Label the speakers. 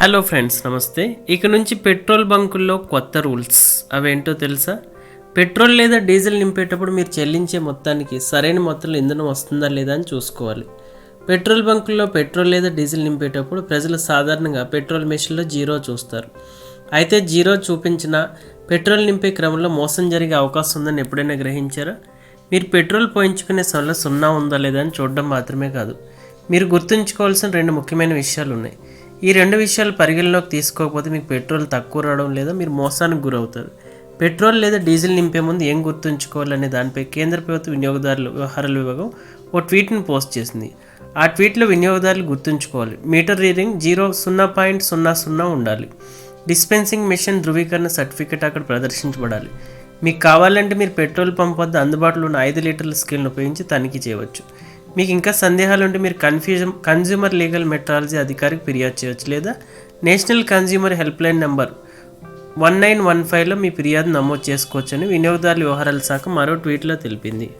Speaker 1: Hello friends నమస్తే. ఇక నుంచి పెట్రోల్ బంకుల్లో కొత్త రూల్స్. అవేంటో తెలుసా? పెట్రోల్ లేదా డీజిల్ నింపేటప్పుడు మీరు చెల్లించే మొత్తానికి సరైన మొత్తంలో ఇంధనం వస్తుందా లేదా అని చూసుకోవాలి. పెట్రోల్ బంకుల్లో పెట్రోల్ లేదా డీజిల్ నింపేటప్పుడు ప్రజలు సాధారణంగా పెట్రోల్ మెషిన్లో జీరో చూస్తారు. అయితే జీరో చూపించిన పెట్రోల్ నింపే క్రమంలో మోసం జరిగే అవకాశం ఉందని ఎప్పుడైనా గ్రహించారా? మీరు పెట్రోల్ పోయించుకునే సమయంలో సున్నా ఉందా లేదా అని చూడడం మాత్రమే కాదు. మీరు గుర్తుంచుకోవాల్సిన రెండు ముఖ్యమైన విషయాలు ఉన్నాయి. ఈ రెండు విషయాలు పరిగణలోకి తీసుకోకపోతే మీకు పెట్రోల్ తక్కువ రావడం లేదా మీరు మోసానికి గురవుతుంది పెట్రోల్ లేదా డీజిల్ నింపే ముందు ఏం గుర్తుంచుకోవాలనే దానిపై కేంద్ర ప్రభుత్వ వినియోగదారుల వ్యవహారాల విభాగం ఓ ట్వీట్ను పోస్ట్ చేసింది. ఆ ట్వీట్లో వినియోగదారులు గుర్తుంచుకోవాలి. మీటర్ రీడింగ్ జీరో సున్నా పాయింట్ సున్నా సున్నా ఉండాలి. డిస్పెన్సింగ్ మిషన్ ధృవీకరణ సర్టిఫికేట్ అక్కడ ప్రదర్శించబడాలి. మీకు కావాలంటే మీరు పెట్రోల్ పంప్ వద్ద అందుబాటులో ఉన్న ఐదు లీటర్ల స్కేల్ను ఉపయోగించి తనిఖీ చేయవచ్చు. మీకు ఇంకా సందేహాలు ఉంటే మీరు కన్ఫ్యూజన్ కన్జ్యూమర్ లీగల్ మెట్రాలజీ అధికారికి ఫిర్యాదు చేయవచ్చు లేదా national consumer helpline number one nine one ఫైవ్లో మీ ఫిర్యాదు నమోదు చేసుకోవచ్చని వినియోగదారుల వ్యవహారాల శాఖ మరో ట్వీట్లో తెలిపింది.